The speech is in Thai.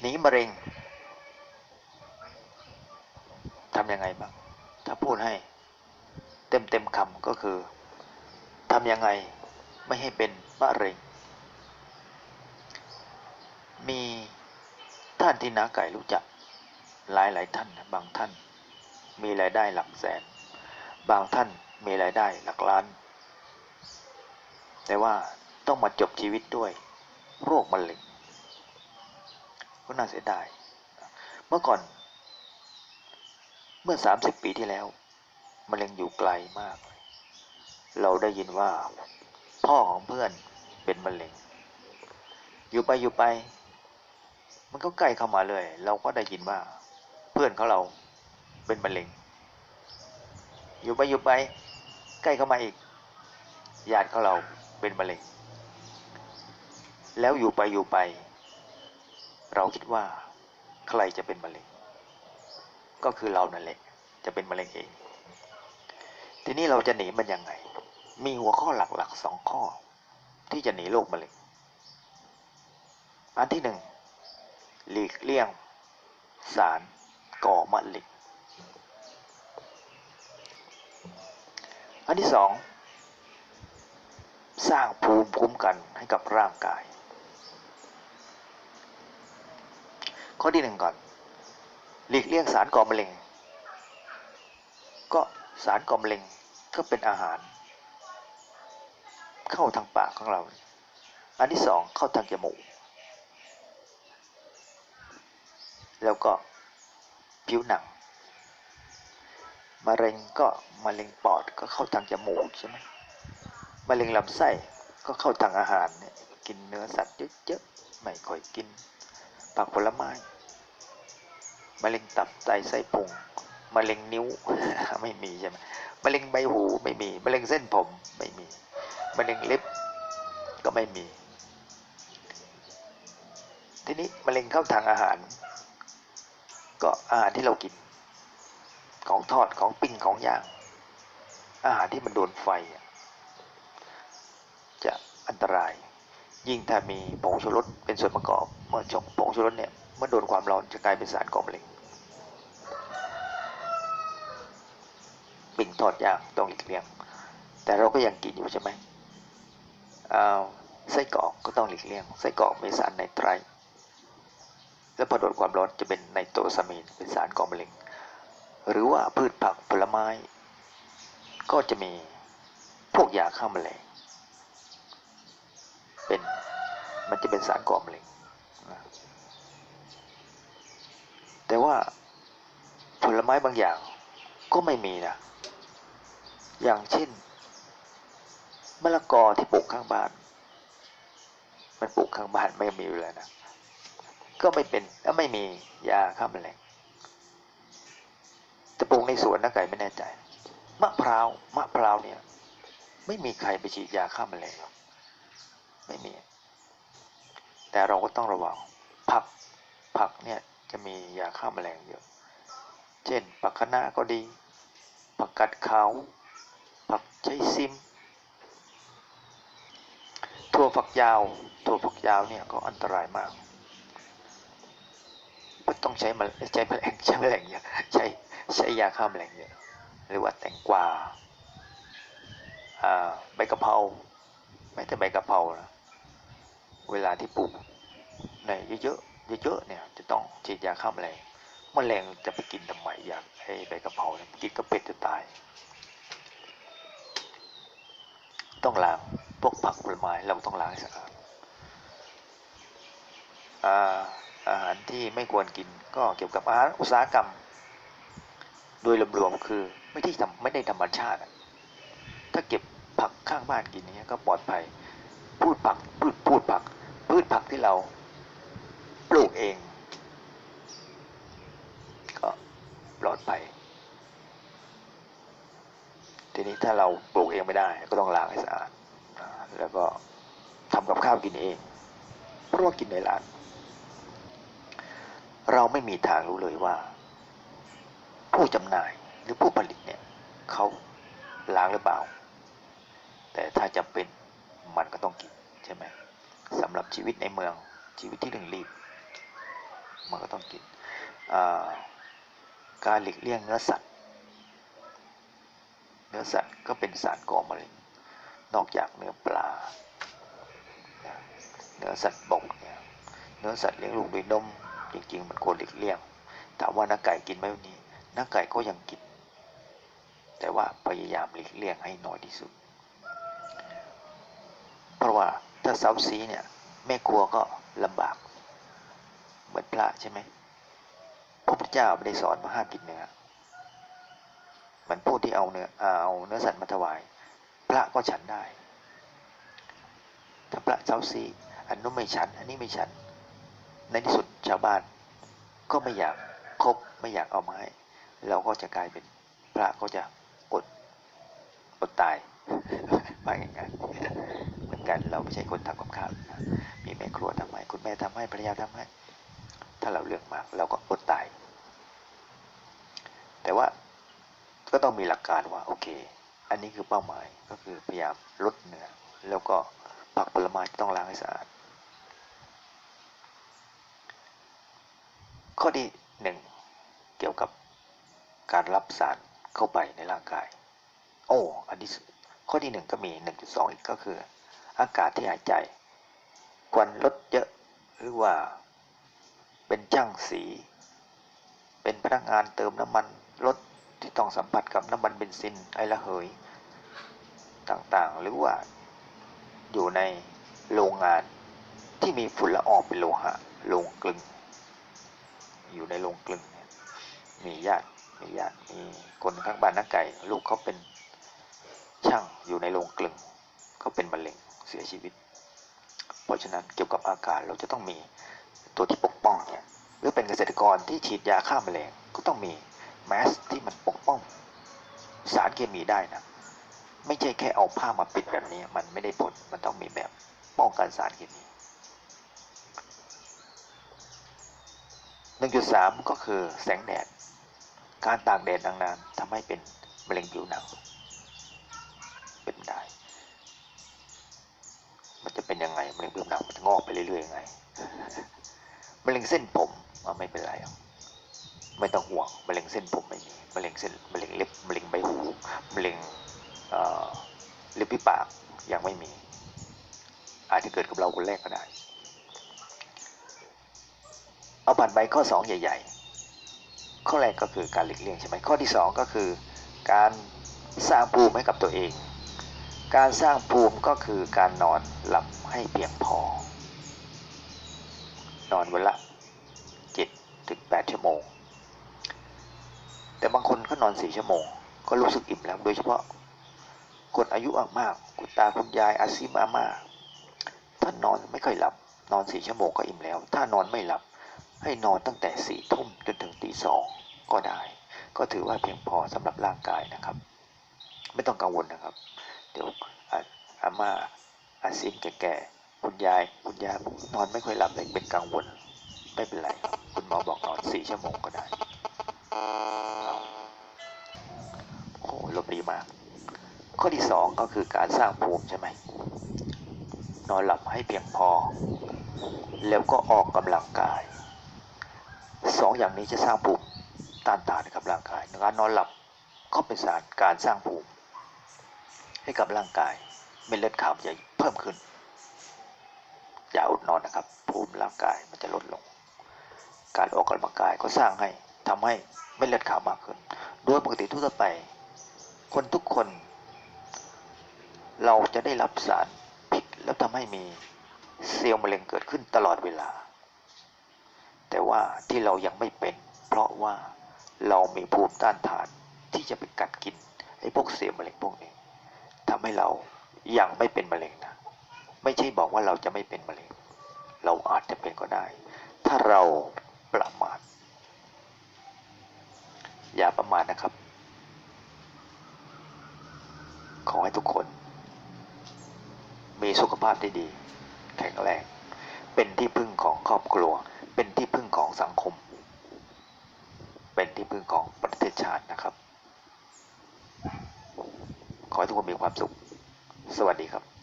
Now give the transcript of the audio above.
หนีมะเร็งทำยังไงบ้าง ถ้าพูดให้ เต็มเต็มคำก็คือทำยังไงไม่ให้เป็นมะเร็ง มีท่านที่นาไก่รู้จัก หลายหลายท่าน บางท่าน มีรายได้หลักแสน บางท่านมีรายได้หลักล้าน แต่ว่าต้องมาจบชีวิตด้วย โรคมะเร็ง ก็น่าเสียดาย เมื่อก่อน เมื่อ 30 ปีที่แล้วมะเร็งอยู่ไกลมาก เราได้ยินว่า พ่อของเพื่อนเป็นมะเร็ง อยู่ไปอยู่ไป มันก็ใกล้เข้ามาเลย เราก็ได้ยินว่า เพื่อนของเราเป็นมะเร็ง อยู่ไปอยู่ไป ใกล้เข้ามาอีกญาติของเราเป็นมะเร็ง แล้วอยู่ไปอยู่ไป เราคิดว่าใครจะเป็นมะเร็ง ก็คือเรานั่นแหละจะเป็นมะเร็งเอง ทีนี้เราจะหนีมันยังไง มีหัวข้อหลักๆสองข้อ ที่จะหนีโรคมะเร็ง อันที่หนึ่งหลีกเลี่ยง สารก่อมะเร็ง อันที่สองสร้างภูมิคุ้มกันให้กับร่างกาย ข้อที่หนึ่งก่อน หลีกเลี่ยงสารก่อมะเร็ง ก็สารก่อมะเร็งก็เป็นอาหาร เข้าทางปากของเรา อันที่สองเข้าทางจมูก แล้วก็ผิวหนังมะเร็งก็มะเร็งปอดก็เข้าทางจมูกใช่ไหมมะเร็งลำไส้ก็เข้าทางอาหารเนี่ยกินเนื้อสัตว์เยอะๆไม่ค่อยกิน ผักผลไม้มะเร็งตับไตไส้พุงมะเร็งนิ้วไม่มีใช่ไหมมะเร็งใบหูไม่มีมะเร็งเส้นผมไม่มีมะเร็งเล็บก็ไม่มี ทีนี้มะเร็งเข้าทางอาหาร ก็อาหารที่เรากิน ของทอดของปิ้งของย่าง อาหารที่มันโดนไฟจะอันตราย ยิ่งถ้ามีผงชูรสเป็นส่วนประกอบ เมื่อจบผงชูรสเนี่ยเมื่อโดนความร้อนจะกลายเป็นสารก่อมะเร็งปิ้งทอดย่างต้องหลีกเลี่ยง แต่เราก็ยังกินอยู่ใช่ไหมอ้าไส้กรอกก็ต้องหลีกเลี่ยงไส้กรอกมีสารไนไตร์แล้วพอโดนความร้อนจะเป็นไนโตรซามีนเป็นสารก่อมะเร็ง หรือว่าพืชผักผลไม้ ก็จะมีพวกยาฆ่าแมลง เป็นมันจะเป็นสารก่อมะเร็งแต่ว่าผลไม้บางอย่างก็ไม่มีนะ อย่างเช่นมะละกอที่ปลูกข้างบ้าน มันปลูกข้างบ้านไม่มีอยู่เลยนะ ก็ไม่เป็นแล้วไม่มียาฆ่าแมลงจะปลูกในสวนนะไก่ไม่แน่ใจ มะพร้าว มะพร้าวเนี่ย ไม่มีใครไปฉีดยาฆ่าแมลงหรอก ไม่มี แต่เราก็ต้องระวังผักผักเนี่ยจะมียาฆ่าแมลงเยอะ เช่น ผักคะน้าก็ดี ผักกัดขาวผักใช้ซิมถั่วฝักยาวถั่วฝักยาวเนี่ยก็อันตรายมากมต้องใช้มใช้แมลงใช้แมลงเยอะใช้ใช้ยาฆ่าแมลงเยอะหรือว่าแตงกวาอ่าใบกะเพราไม่แต่ใบกะเพรานะ เวลาที่ปลูกในเยอะๆเยอะๆเนี่ยจะต้องฉีดยาฆ่าแมลงแมลงจะไปกินทำไมอยากให้ใบกระเพราเนี่ยกินก็เป็ดจะตาย ต้องล้างพวกผักผลไม้เราต้องล้างให้สะอาดอาหารที่ไม่ควรกินก็เกี่ยวกับอาหารอุตสาหกรรม โดยรวมๆคือไม่ได้ทำไม่ได้ธรรมชาติ ถ้าเก็บผักข้างบ้านกินเนี้ยก็ปลอดภัย พูดผักพืชพูดผักพืชผักที่เราปลูกเอง ก็ปลอดภัยทีนี้ถ้าเราปลูกเองไม่ได้ ก็ต้องล้างให้สะอาดแล้วก็ทำกับข้าวกินเอง เพราะว่ากินในร้าน เราไม่มีทางรู้เลยว่า ผู้จำหน่ายหรือผู้ผลิตเนี่ยเขาล้างหรือเปล่า แต่ถ้าจำเป็น มันก็ต้องกินใช่ไหมสำหรับชีวิตในเมืองชีวิตที่เร่งรีบ มันก็ต้องกินการหลีกเลี่ยงเนื้อสัตว์เนื้อสัตว์ก็เป็นสารก่อมะเร็งนอกจากเนื้อปลา เนื้อสัตว์บกเนี่ยเนื้อสัตว์เลี้ยงลูกด้วยนมจริงๆมันควรหลีกเลี่ยงถามว่าน้าไก่กินไหมวันนี้น้าไก่ก็ยังกิน แต่ว่าพยายามหลีกเลี่ยงให้น้อยที่สุด ราะว่าถ้าเซาซีเนี่ยแม่ครัวก็ลำบากเหมือนพระใช่ไหมพระพุทธเจ้าไม่ได้สอนมาห้ามกินเนื้อเหมันผู้ที่เอาเนื้อเอาเนื้อสัตว์มาถวาย พระก็ฉันได้ ถ้าพระเซาซีอันนู้นไม่ฉัน อันนี้ไม่ฉัน ในที่สุดชาวบ้าน ก็ไม่อยากคบไม่อยากเอาไม้เราก็จะกลายเป็นพระก็จะอดอดตายไปง่ายๆเอน กันเราไม่ใช่คนทำกับข้าวนะมีแม่ครัวทำให้คุณแม่ทำให้ภรรยาทำให้ ถ้าเราเลือกมากเราก็อดตาย แต่ว่าก็ต้องมีหลักการว่าโอเค อันนี้คือเป้าหมายก็คือพยายามลดเนื้อแล้วก็ผักผลไม้ต้องล้างให้สะอาด ข้อที่หนึ่งเกี่ยวกับการรับสารเข้าไปในร่างกาย โอ้ อันที่สข้อที่หนึ่งก็มีหนึ่งจุดสองอีกก็คือ อากาศที่หายใจ ควันลดเยอะหรือว่า เป็นจ้างสี เป็นพนักงานเติมน้ำมันรถที่ต้องสัมผัสกับน้ำมันเบนซินไอระเหย ต่างๆ หรือว่าอยู่ในโรงงานที่มีฝุ่นละอองเป็นโลหะโรงกลึง อยู่ในโรงกลึง มีญาติมีญาติมีคนข้างบ้านนักไก่ ลูกเขาเป็นช่างอยู่ในโรงกลึง เขาเป็นมะเร็งเสียชีวิต เพราะฉะนั้นเกี่ยวกับอากาศเราจะต้องมีตัวที่ปกป้องเนี่ยหรือเป็นเกษตรกรที่ฉีดยาฆ่าแมลงก็ต้องมีแมสที่มันปกป้องสารเคมีได้นะไม่ใช่แค่เอาผ้ามาปิดแบบนี้ มันไม่ได้ผลมันต้องมีแบบป้องกันสารเคมี1.3ก็คือแสงแดด การตากแดดนานๆทำให้เป็นมะเร็งผิวหนัง เป็นได้ มันจะ เป็นยังไงมะเร็งผิวหนังมันจะงอกไปเรื่อยๆยังไงมะเร็งเส้นผมไม่เป็นไรไม่ต้องห่วงมะเร็งเส้นผมไม่มีมะเร็งเส้นมะเร็งเล็บมะเร็งใบหูมะเร็งเอ่อริมฝีปากยังไม่มี อาจจะเกิดกับเราคนแรกก็ได้ เอาผ่านไปข้อ 2 ใหญ่ ๆ ข้อแรกก็คือการหลีกเลี่ยงใช่ไหมข้อที่ 2 ก็คือการสร้างภูมิให้กับตัวเอง การสร้างภูมิก็คือการนอนหลับ ให้เพียงพอ นอนวันละ7ถึง8ชั่วโมง แต่บางคนก็นอน4ชั่วโมง ก็รู้สึกอิ่มแล้วโดยเฉพาะ คนอายุมากๆคุณตาคุณยายอาซิมาม่าถ้านอนไม่ค่อยหลับ นอน4ชั่วโมงก็อิ่มแล้ว ถ้านอนไม่หลับ ให้นอนตั้งแต่สี่ทุ่มจนถึงตีสองก็ได้ ก็ถือว่าเพียงพอสำหรับร่างกายนะครับ ไม่ต้องกังวลนะครับ เดี๋ยวออาม่า อาซิมแก่ๆคุณยาย คุณยายนอนไม่ค่อยหลับเลยเป็นกังวล ไม่เป็นไร คุณหมอบอกนอนสี่ชั่วโมงก็ได้โอ้โหลมดีมาก ข้อที่สองก็คือการสร้างภูมิใช่ไหม นอนหลับให้เพียงพอ แล้วก็ออกกำลังกาย สองอย่างนี้จะสร้างภูมิต้านทานกับร่างกาย การนอนหลับก็เป็นสารการสร้างภูมิให้กับร่างกาย เม็ดเลือดขาวจะเพิ่มขึ้นอย่าอดนอนนะครับภูมิร่างกายมันจะลดลง การออกกำลังกายก็สร้างให้ทำให้เม็ดเลือดขาวมากขึ้น โดยปกติทั่วไป คนทุกคน เราจะได้รับสารพิษแล้วทำให้มีเซลล์มะเร็งเกิดขึ้นตลอดเวลา แต่ว่าที่เรายังไม่เป็น เพราะว่าเรามีภูมิต้านทานที่จะไปกัดกินไอ้พวกเซลล์มะเร็งพวกนี้ทำให้เรา ยังไม่เป็นมะเร็งนะไม่ใช่บอกว่าเราจะไม่เป็นมะเร็ง เราอาจจะเป็นก็ได้ ถ้าเราประมาทอย่าประมาทนะครับ ขอให้ทุกคน มีสุขภาพที่ดี แข็งแรง เป็นที่พึ่งของครอบครัว เป็นที่พึ่งของสังคม เป็นที่พึ่งของประเทศชาตินะครับ ขอให้ทุกคนมีความสุข สวัสดีครับ